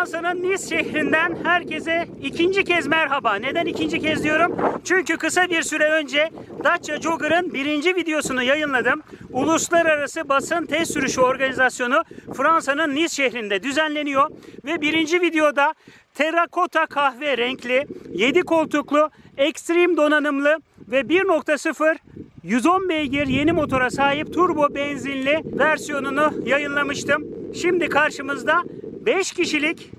Fransa'nın Nice şehrinden herkese ikinci kez merhaba. Neden ikinci kez diyorum? Çünkü kısa bir süre önce Dacia Jogger'ın birinci videosunu yayınladım. Uluslararası Basın Test Sürüşü Organizasyonu Fransa'nın Nice şehrinde düzenleniyor. Ve birinci videoda terrakota kahve renkli, 7 koltuklu, ekstrem donanımlı ve 1.0 110 beygir yeni motora sahip turbo benzinli versiyonunu yayınlamıştım. Şimdi karşımızda 5 kişilik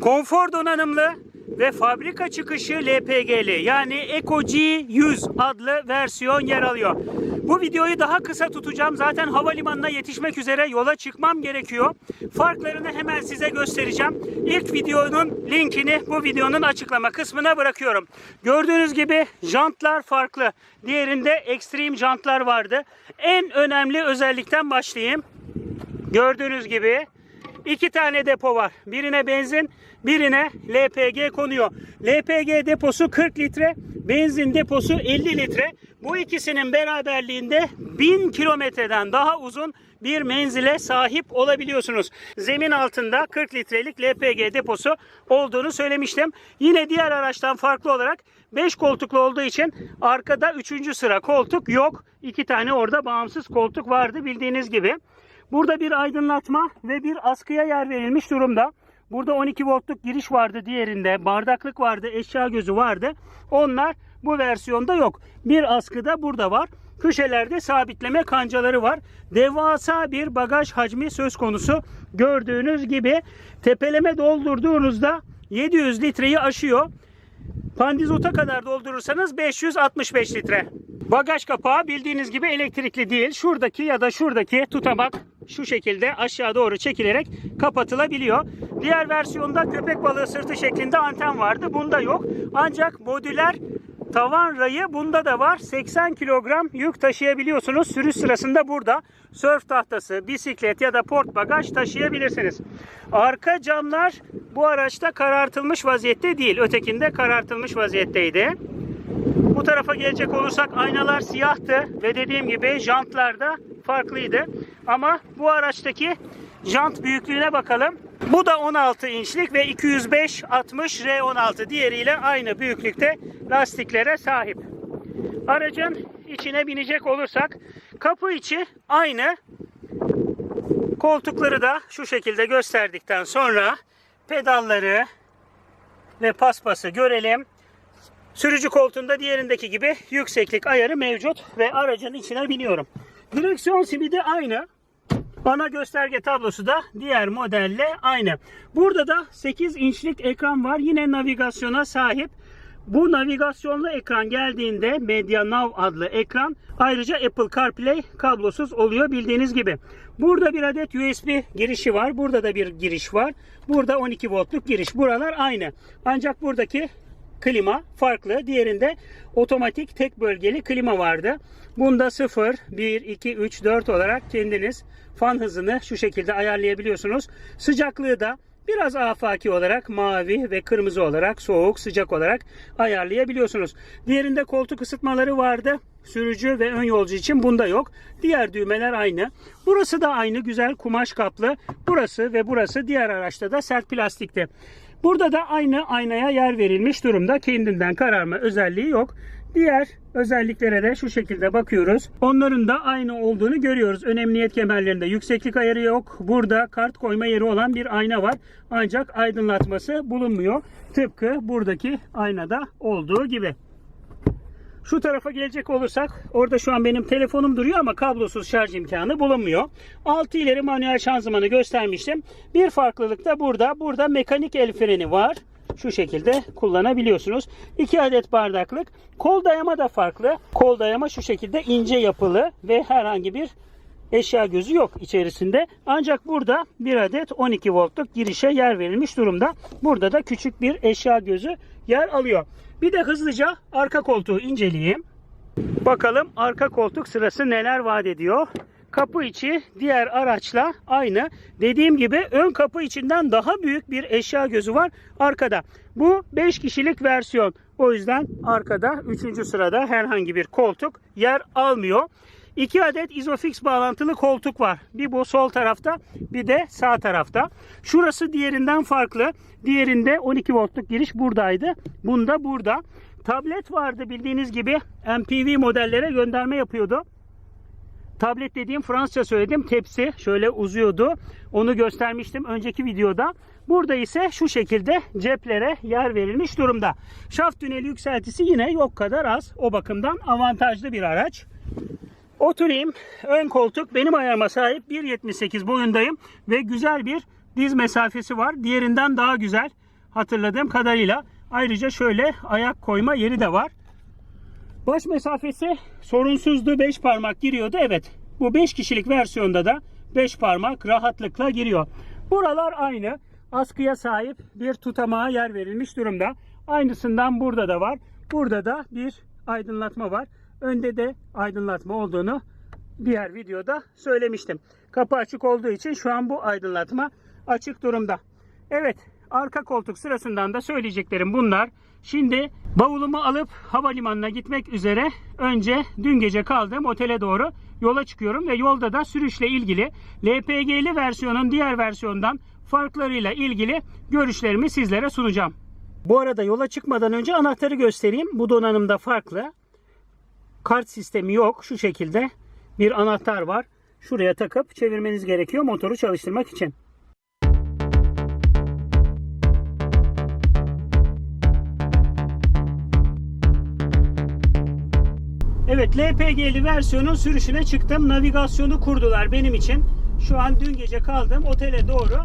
konfor donanımlı ve fabrika çıkışı LPG'li yani Eco G100 adlı versiyon yer alıyor. Bu videoyu daha kısa tutacağım. Zaten havalimanına yetişmek üzere yola çıkmam gerekiyor. Farklarını hemen size göstereceğim. İlk videonun linkini bu videonun açıklama kısmına bırakıyorum. Gördüğünüz gibi jantlar farklı. Diğerinde ekstrem jantlar vardı. En önemli özellikten başlayayım. Gördüğünüz gibi iki tane depo var. Birine benzin, birine LPG konuyor. LPG deposu 40 litre, benzin deposu 50 litre. Bu ikisinin beraberliğinde 1000 kilometreden daha uzun bir menzile sahip olabiliyorsunuz. Zemin altında 40 litrelik LPG deposu olduğunu söylemiştim. Yine diğer araçtan farklı olarak 5 koltuklu olduğu için arkada 3. sıra koltuk yok. 2 tane orada bağımsız koltuk vardı bildiğiniz gibi. Burada bir aydınlatma ve bir askıya yer verilmiş durumda. Burada 12 voltluk giriş vardı diğerinde. Bardaklık vardı, eşya gözü vardı. Onlar bu versiyonda yok. Bir askı da burada var. Köşelerde sabitleme kancaları var. Devasa bir bagaj hacmi söz konusu. Gördüğünüz gibi tepeleme doldurduğunuzda 700 litreyi aşıyor. Pandizota kadar doldurursanız 565 litre. Bagaj kapağı bildiğiniz gibi elektrikli değil. Şuradaki ya da şuradaki tutamak şu şekilde aşağı doğru çekilerek kapatılabiliyor. Diğer versiyonda köpek balığı sırtı şeklinde anten vardı. Bunda yok. Ancak modüler tavan rayı bunda da var. 80 kilogram yük taşıyabiliyorsunuz. Sürüş sırasında burada sörf tahtası, bisiklet ya da port bagaj taşıyabilirsiniz. Arka camlar bu araçta karartılmış vaziyette değil. Ötekinde karartılmış vaziyetteydi. Bu tarafa gelecek olursak aynalar siyahtı ve dediğim gibi jantlar da farklıydı. Ama bu araçtaki jant büyüklüğüne bakalım. Bu da 16 inçlik ve 205 60 R16 diğeriyle aynı büyüklükte lastiklere sahip. Aracın içine binecek olursak kapı içi aynı. Koltukları da şu şekilde gösterdikten sonra pedalları ve paspası görelim. Sürücü koltuğunda diğerindeki gibi yükseklik ayarı mevcut ve aracın içine biniyorum. Direksiyon simidi aynı. Ana gösterge tablosu da diğer modelle aynı. Burada da 8 inçlik ekran var. Yine navigasyona sahip. Bu navigasyonlu ekran geldiğinde Media Now adlı ekran ayrıca Apple CarPlay kablosuz oluyor bildiğiniz gibi. Burada bir adet USB girişi var. Burada da bir giriş var. Burada 12 voltluk giriş. Buralar aynı. Ancak buradaki klima farklı. Diğerinde otomatik tek bölgeli klima vardı. Bunda 0, 1, 2, 3, 4 olarak kendiniz fan hızını şu şekilde ayarlayabiliyorsunuz. Sıcaklığı da biraz afaki olarak mavi ve kırmızı olarak soğuk sıcak olarak ayarlayabiliyorsunuz. Diğerinde koltuk ısıtmaları vardı. Sürücü ve ön yolcu için bunda yok. Diğer düğmeler aynı. Burası da aynı güzel kumaş kaplı. Burası ve burası diğer araçta da sert plastikte. Burada da aynı aynaya yer verilmiş durumda. Kendinden kararma özelliği yok. Diğer özelliklere de şu şekilde bakıyoruz. Onların da aynı olduğunu görüyoruz. Ön emniyet kemerlerinde yükseklik ayarı yok. Burada kart koyma yeri olan bir ayna var. Ancak aydınlatması bulunmuyor. Tıpkı buradaki aynada olduğu gibi. Şu tarafa gelecek olursak orada şu an benim telefonum duruyor ama kablosuz şarj imkanı bulunmuyor. 6 ileri manuel şanzımanı göstermiştim. Bir farklılık da burada. Burada mekanik el freni var. Şu şekilde kullanabiliyorsunuz. 2 adet bardaklık. Kol dayama da farklı. Kol dayama şu şekilde ince yapılı ve herhangi bir eşya gözü yok içerisinde. Ancak burada bir adet 12 voltluk girişe yer verilmiş durumda. Burada da küçük bir eşya gözü yer alıyor. Bir de hızlıca arka koltuğu inceleyeyim. Bakalım arka koltuk sırası neler vaat ediyor. Kapı içi diğer araçla aynı. Dediğim gibi ön kapı içinden daha büyük bir eşya gözü var arkada. Bu 5 kişilik versiyon. O yüzden arkada 3. sırada herhangi bir koltuk yer almıyor. İki adet Isofix bağlantılı koltuk var. Bir bu sol tarafta bir de sağ tarafta. Şurası diğerinden farklı. Diğerinde 12 voltluk giriş buradaydı. Bunda burada. Tablet vardı bildiğiniz gibi MPV modellere gönderme yapıyordu. Tablet dediğim Fransızca söyledim. Tepsi şöyle uzuyordu. Onu göstermiştim önceki videoda. Burada ise şu şekilde ceplere yer verilmiş durumda. Şaft tüneli yükseltisi yine yok kadar az. O bakımdan avantajlı bir araç. Oturayım. Ön koltuk benim ayarıma sahip 1.78 boyundayım ve güzel bir diz mesafesi var. Diğerinden daha güzel hatırladığım kadarıyla. Ayrıca şöyle ayak koyma yeri de var. Baş mesafesi sorunsuzdu. 5 parmak giriyordu. Evet. Bu 5 kişilik versiyonda da 5 parmak rahatlıkla giriyor. Buralar aynı. Askıya sahip bir tutamağa yer verilmiş durumda. Aynısından burada da var. Burada da bir aydınlatma var. Önde de aydınlatma olduğunu diğer videoda söylemiştim. Kapı açık olduğu için şu an bu aydınlatma açık durumda. Evet, arka koltuk sırasından da söyleyeceklerim bunlar. Şimdi bavulumu alıp havalimanına gitmek üzere önce dün gece kaldığım otele doğru yola çıkıyorum ve yolda da sürüşle ilgili LPG'li versiyonun diğer versiyondan farklarıyla ilgili görüşlerimi sizlere sunacağım. Bu arada yola çıkmadan önce anahtarı göstereyim. Bu donanımda farklı. Kart sistemi yok. Şu şekilde bir anahtar var. Şuraya takıp çevirmeniz gerekiyor motoru çalıştırmak için. Evet LPG'li versiyonun sürüşüne çıktım. Navigasyonu kurdular benim için. Şu an dün gece kaldım. Otele doğru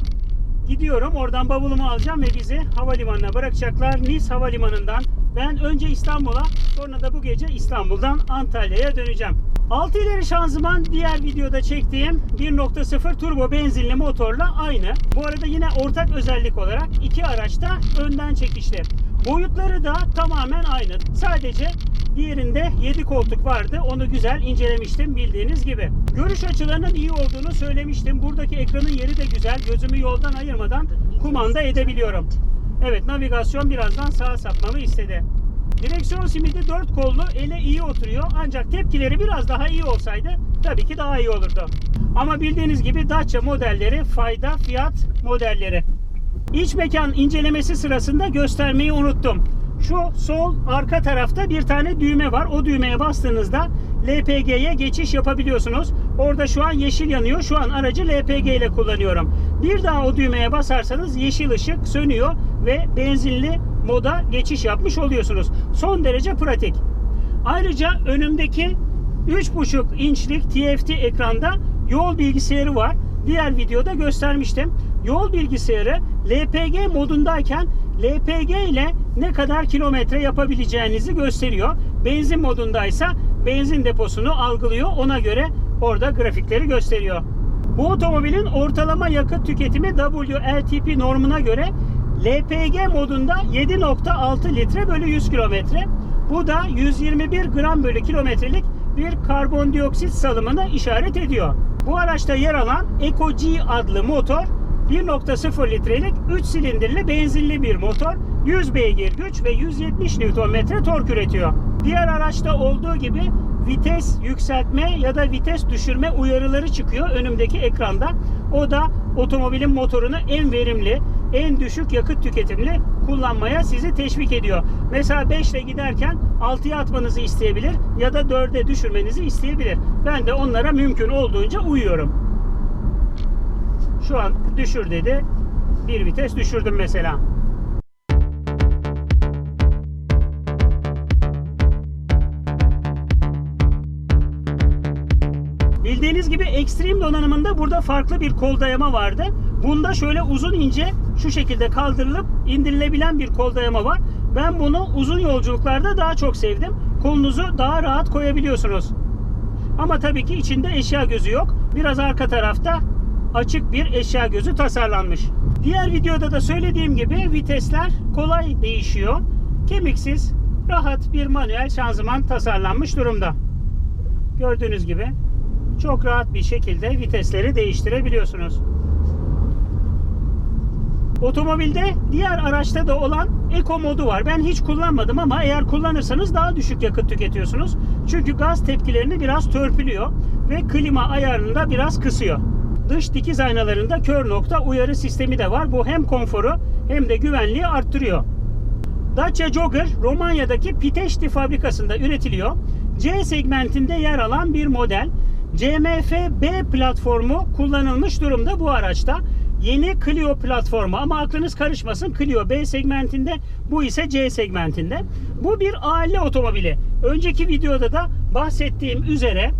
gidiyorum. Oradan bavulumu alacağım ve bizi havalimanına bırakacaklar. Nice Havalimanı'ndan ben önce İstanbul'a sonra da bu gece İstanbul'dan Antalya'ya döneceğim. 6 ileri şanzıman diğer videoda çektiğim 1.0 turbo benzinli motorla aynı. Bu arada yine ortak özellik olarak iki araçta önden çekişli. Boyutları da tamamen aynı. Sadece diğerinde 7 koltuk vardı. Onu güzel incelemiştim bildiğiniz gibi. Görüş açılarının iyi olduğunu söylemiştim. Buradaki ekranın yeri de güzel. Gözümü yoldan ayırmadan kumanda edebiliyorum. Evet navigasyon birazdan sağa sapmamı istedi. Direksiyon simidi 4 kollu ele iyi oturuyor. Ancak tepkileri biraz daha iyi olsaydı tabii ki daha iyi olurdu. Ama bildiğiniz gibi Dacia modelleri fayda fiyat modelleri. İç mekan incelemesi sırasında göstermeyi unuttum. Şu sol arka tarafta bir tane düğme var. O düğmeye bastığınızda LPG'ye geçiş yapabiliyorsunuz. Orada şu an yeşil yanıyor. Şu an aracı LPG ile kullanıyorum. Bir daha o düğmeye basarsanız yeşil ışık sönüyor ve benzinli moda geçiş yapmış oluyorsunuz. Son derece pratik. Ayrıca önümdeki 3.5 inçlik TFT ekranda yol bilgisayarı var. Diğer videoda göstermiştim. Yol bilgisayarı LPG modundayken LPG ile ne kadar kilometre yapabileceğinizi gösteriyor. Benzin modundaysa benzin deposunu algılıyor. Ona göre orada grafikleri gösteriyor. Bu otomobilin ortalama yakıt tüketimi WLTP normuna göre LPG modunda 7.6 litre bölü 100 kilometre. Bu da 121 gram bölü kilometrelik bir karbondioksit salımını işaret ediyor. Bu araçta yer alan Eco G adlı motor 1.0 litrelik 3 silindirli benzinli bir motor. 100 beygir güç ve 170 Nm tork üretiyor. Diğer araçta olduğu gibi vites yükseltme ya da vites düşürme uyarıları çıkıyor önümdeki ekranda. O da otomobilin motorunu en verimli, en düşük yakıt tüketimli kullanmaya sizi teşvik ediyor. Mesela 5 ile giderken 6'ya atmanızı isteyebilir ya da 4'e düşürmenizi isteyebilir. Ben de onlara mümkün olduğunca uyuyorum. Şu an düşür dedi. Bir vites düşürdüm mesela. Bildiğiniz gibi Extreme donanımında burada farklı bir kol dayama vardı. Bunda şöyle uzun ince şu şekilde kaldırılıp indirilebilen bir kol dayama var. Ben bunu uzun yolculuklarda daha çok sevdim. Kolunuzu daha rahat koyabiliyorsunuz. Ama tabii ki içinde eşya gözü yok. Biraz arka tarafta açık bir eşya gözü tasarlanmış. Diğer videoda da söylediğim gibi vitesler kolay değişiyor. Kemiksiz, rahat bir manuel şanzıman tasarlanmış durumda. Gördüğünüz gibi çok rahat bir şekilde vitesleri değiştirebiliyorsunuz. Otomobilde diğer araçta da olan Eco modu var. Ben hiç kullanmadım ama eğer kullanırsanız daha düşük yakıt tüketiyorsunuz. Çünkü gaz tepkilerini biraz törpülüyor ve klima ayarını da biraz kısıyor. Dış dikiz aynalarında kör nokta uyarı sistemi de var. Bu hem konforu hem de güvenliği arttırıyor. Dacia Jogger Romanya'daki Pitești fabrikasında üretiliyor. C segmentinde yer alan bir model. CMF B platformu kullanılmış durumda bu araçta. Yeni Clio platformu ama aklınız karışmasın Clio B segmentinde bu ise C segmentinde. Bu bir aile otomobili. Önceki videoda da bahsettiğim üzere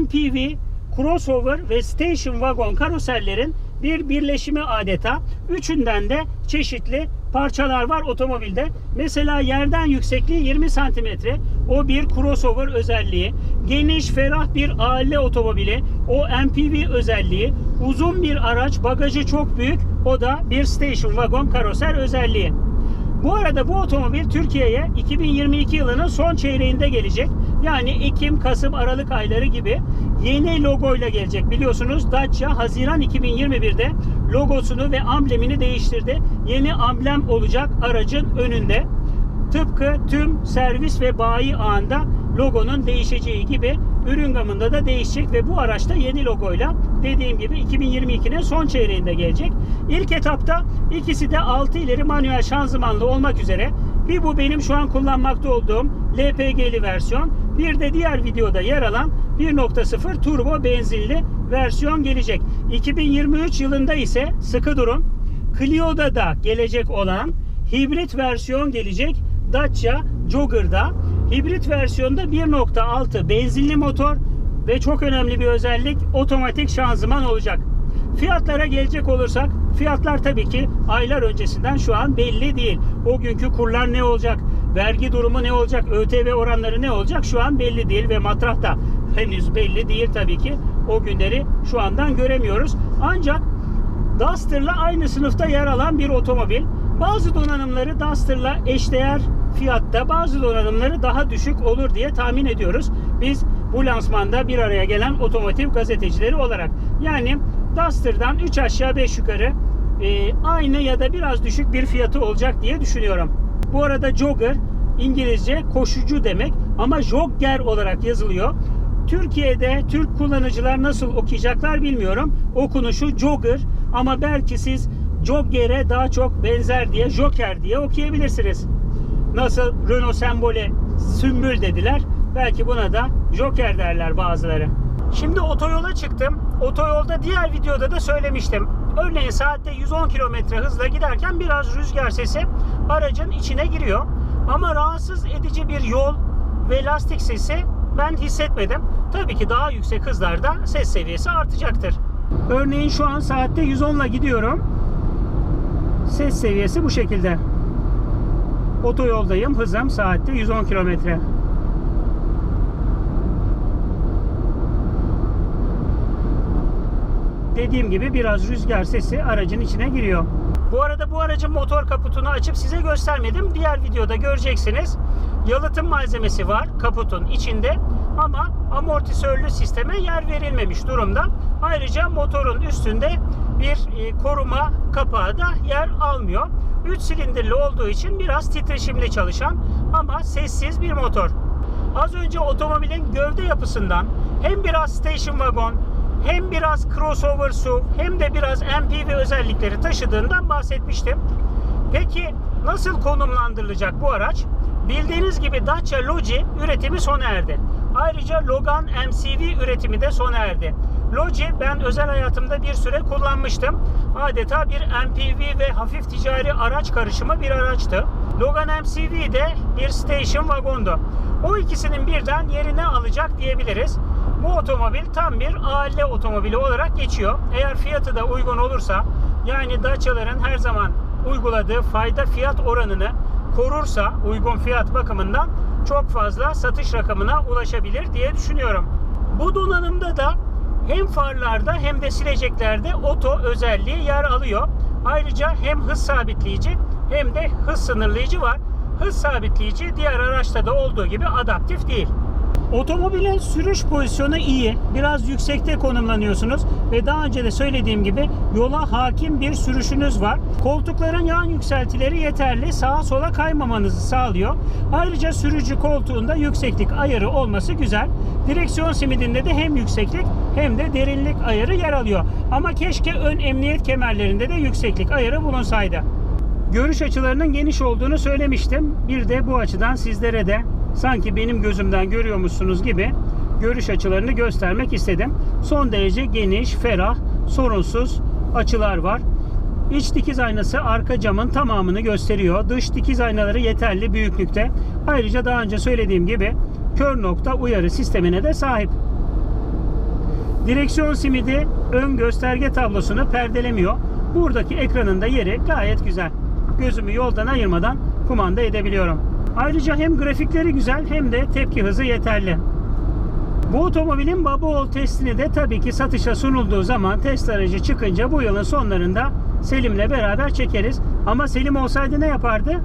MPV, crossover ve station wagon karoserlerin bir birleşimi adeta. Üçünden de çeşitli parçalar var otomobilde. Mesela yerden yüksekliği 20 santimetre. O bir crossover özelliği. Geniş, ferah bir aile otomobili. O MPV özelliği. Uzun bir araç, bagajı çok büyük. O da bir station wagon karoser özelliği. Bu arada bu otomobil Türkiye'ye 2022 yılının son çeyreğinde gelecek. Yani Ekim, Kasım, Aralık ayları gibi yeni logoyla gelecek. Biliyorsunuz Dacia Haziran 2021'de logosunu ve amblemini değiştirdi. Yeni amblem olacak aracın önünde. Tıpkı tüm servis ve bayi ağında logonun değişeceği gibi ürün gamında da değişecek ve bu araçta yeni logoyla dediğim gibi 2022'nin son çeyreğinde gelecek. İlk etapta ikisi de 6 ileri manuel şanzımanlı olmak üzere bir bu benim şu an kullanmakta olduğum LPG'li versiyon bir de diğer videoda yer alan 1.0 turbo benzinli versiyon gelecek. 2023 yılında ise sıkı durun Clio'da da gelecek olan hibrit versiyon gelecek Dacia Jogger'da. Hibrit versiyonda 1.6 benzinli motor ve çok önemli bir özellik otomatik şanzıman olacak. Fiyatlara gelecek olursak fiyatlar tabii ki aylar öncesinden şu an belli değil. O günkü kurlar ne olacak? Vergi durumu ne olacak? ÖTV oranları ne olacak? Şu an belli değil ve matrah da henüz belli değil tabii ki. O günleri şu andan göremiyoruz. Ancak Duster'la aynı sınıfta yer alan bir otomobil. Bazı donanımları Duster'la eşdeğer fiyatta, bazı donanımları daha düşük olur diye tahmin ediyoruz. Biz bu lansmanda bir araya gelen otomotiv gazetecileri olarak. Yani Duster'dan 3 aşağı 5 yukarı e, aynı ya da biraz düşük bir fiyatı olacak diye düşünüyorum. Bu arada jogger İngilizce koşucu demek ama jogger olarak yazılıyor. Türkiye'de Türk kullanıcılar nasıl okuyacaklar bilmiyorum. Okunuşu jogger ama belki siz jogger'e daha çok benzer diye joker diye okuyabilirsiniz. Nasıl Renault sembole sümbül dediler. Belki buna da joker derler bazıları. Şimdi otoyola çıktım. Otoyolda diğer videoda da söylemiştim. Örneğin saatte 110 km hızla giderken biraz rüzgar sesi aracın içine giriyor. Ama rahatsız edici bir yol ve lastik sesi ben hissetmedim. Tabii ki daha yüksek hızlarda ses seviyesi artacaktır. Örneğin şu an saatte 110 ile gidiyorum. Ses seviyesi bu şekilde. Otoyoldayım. Hızım saatte 110 kilometre. Dediğim gibi biraz rüzgar sesi aracın içine giriyor. Bu arada bu aracın motor kaputunu açıp size göstermedim. Diğer videoda göreceksiniz. Yalıtım malzemesi var kaputun içinde ama amortisörlü sisteme yer verilmemiş durumda. Ayrıca motorun üstünde bir e, koruma kapağı da yer almıyor. 3 silindirli olduğu için biraz titreşimli çalışan ama sessiz bir motor. Az önce otomobilin gövde yapısından hem biraz station wagon hem biraz crossover SUV hem de biraz MPV özellikleri taşıdığından bahsetmiştim. Peki nasıl konumlandırılacak bu araç? Bildiğiniz gibi Dacia Logi üretimi sona erdi. Ayrıca Logan MCV üretimi de sona erdi. Logi ben özel hayatımda bir süre kullanmıştım. Adeta bir MPV ve hafif ticari araç karışımı bir araçtı. Logan MCV de bir station wagondu. O ikisinin birden yerini alacak diyebiliriz. Bu otomobil tam bir aile otomobili olarak geçiyor. Eğer fiyatı da uygun olursa yani Dacia'ların her zaman uyguladığı fayda fiyat oranını korursa uygun fiyat bakımından çok fazla satış rakamına ulaşabilir diye düşünüyorum. Bu donanımda da hem farlarda hem de sileceklerde oto özelliği yer alıyor. Ayrıca hem hız sabitleyici hem de hız sınırlayıcı var. Hız sabitleyici diğer araçta da olduğu gibi adaptif değil. Otomobilin sürüş pozisyonu iyi. Biraz yüksekte konumlanıyorsunuz ve daha önce de söylediğim gibi yola hakim bir sürüşünüz var. Koltukların yan yükseltileri yeterli. Sağa sola kaymamanızı sağlıyor. Ayrıca sürücü koltuğunda yükseklik ayarı olması güzel. Direksiyon simidinde de hem yükseklik hem de derinlik ayarı yer alıyor. Ama keşke ön emniyet kemerlerinde de yükseklik ayarı bulunsaydı. Görüş açılarının geniş olduğunu söylemiştim. Bir de bu açıdan sizlere de sanki benim gözümden görüyormuşsunuz gibi görüş açılarını göstermek istedim. Son derece geniş, ferah, sorunsuz açılar var. İç dikiz aynası arka camın tamamını gösteriyor. Dış dikiz aynaları yeterli büyüklükte. Ayrıca daha önce söylediğim gibi kör nokta uyarı sistemine de sahip. Direksiyon simidi ön gösterge tablosunu perdelemiyor. Buradaki ekranın da yeri gayet güzel. Gözümü yoldan ayırmadan kumanda edebiliyorum. Ayrıca hem grafikleri güzel hem de tepki hızı yeterli. Bu otomobilin baba oğul testini de tabii ki satışa sunulduğu zaman test aracı çıkınca bu yılın sonlarında Selim'le beraber çekeriz. Ama Selim olsaydı ne yapardı?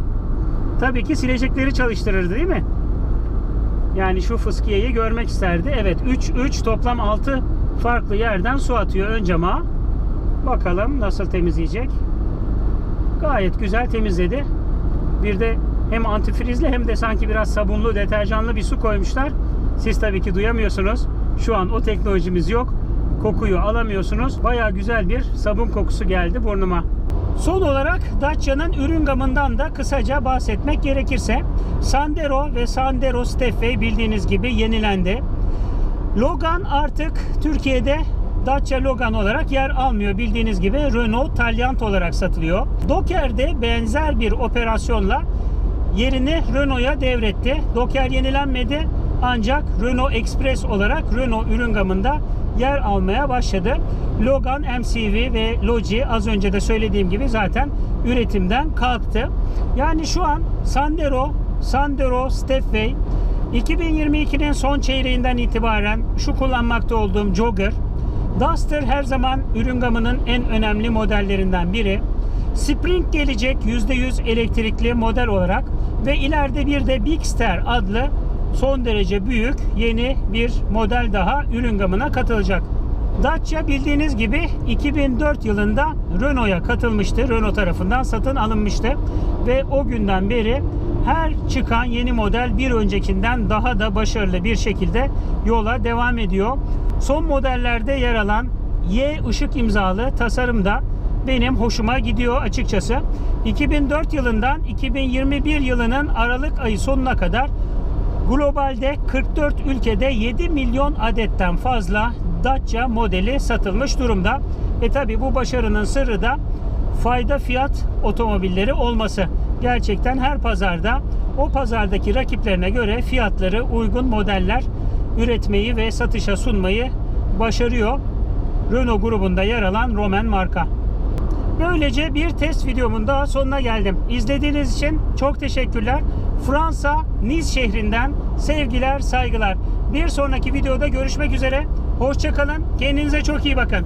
Tabii ki silecekleri çalıştırırdı değil mi? Yani şu fıskiyeyi görmek isterdi. Evet 3 3 toplam 6 farklı yerden su atıyor ön cama. Bakalım nasıl temizleyecek. Gayet güzel temizledi. Bir de hem antifrizli hem de sanki biraz sabunlu, deterjanlı bir su koymuşlar. Siz tabii ki duyamıyorsunuz. Şu an o teknolojimiz yok. Kokuyu alamıyorsunuz. Baya güzel bir sabun kokusu geldi burnuma. Son olarak Dacia'nın ürün gamından da kısaca bahsetmek gerekirse Sandero ve Sandero Stepway bildiğiniz gibi yenilendi. Logan artık Türkiye'de Dacia Logan olarak yer almıyor. Bildiğiniz gibi Renault Taliant olarak satılıyor. Docker de benzer bir operasyonla yerini Renault'a devretti. Docker yenilenmedi ancak Renault Express olarak Renault ürün gamında yer almaya başladı. Logan, MCV ve Logi az önce de söylediğim gibi zaten üretimden kalktı. Yani şu an Sandero, Sandero Stepway 2022'nin son çeyreğinden itibaren şu kullanmakta olduğum Jogger Duster her zaman ürün gamının en önemli modellerinden biri. Spring gelecek %100 elektrikli model olarak ve ileride bir de Big Star adlı son derece büyük yeni bir model daha ürün gamına katılacak. Dacia bildiğiniz gibi 2004 yılında Renault'a katılmıştı. Renault tarafından satın alınmıştı. Ve o günden beri her çıkan yeni model bir öncekinden daha da başarılı bir şekilde yola devam ediyor. Son modellerde yer alan Y ışık imzalı tasarım da benim hoşuma gidiyor açıkçası. 2004 yılından 2021 yılının Aralık ayı sonuna kadar globalde 44 ülkede 7 milyon adetten fazla Dacia modeli satılmış durumda. E tabi bu başarının sırrı da fayda fiyat otomobilleri olması. Gerçekten her pazarda o pazardaki rakiplerine göre fiyatları uygun modeller üretmeyi ve satışa sunmayı başarıyor. Renault grubunda yer alan Roman marka. Böylece bir test videomun daha sonuna geldim. İzlediğiniz için çok teşekkürler. Fransa Nice şehrinden sevgiler, saygılar. Bir sonraki videoda görüşmek üzere. Hoşçakalın. Kendinize çok iyi bakın.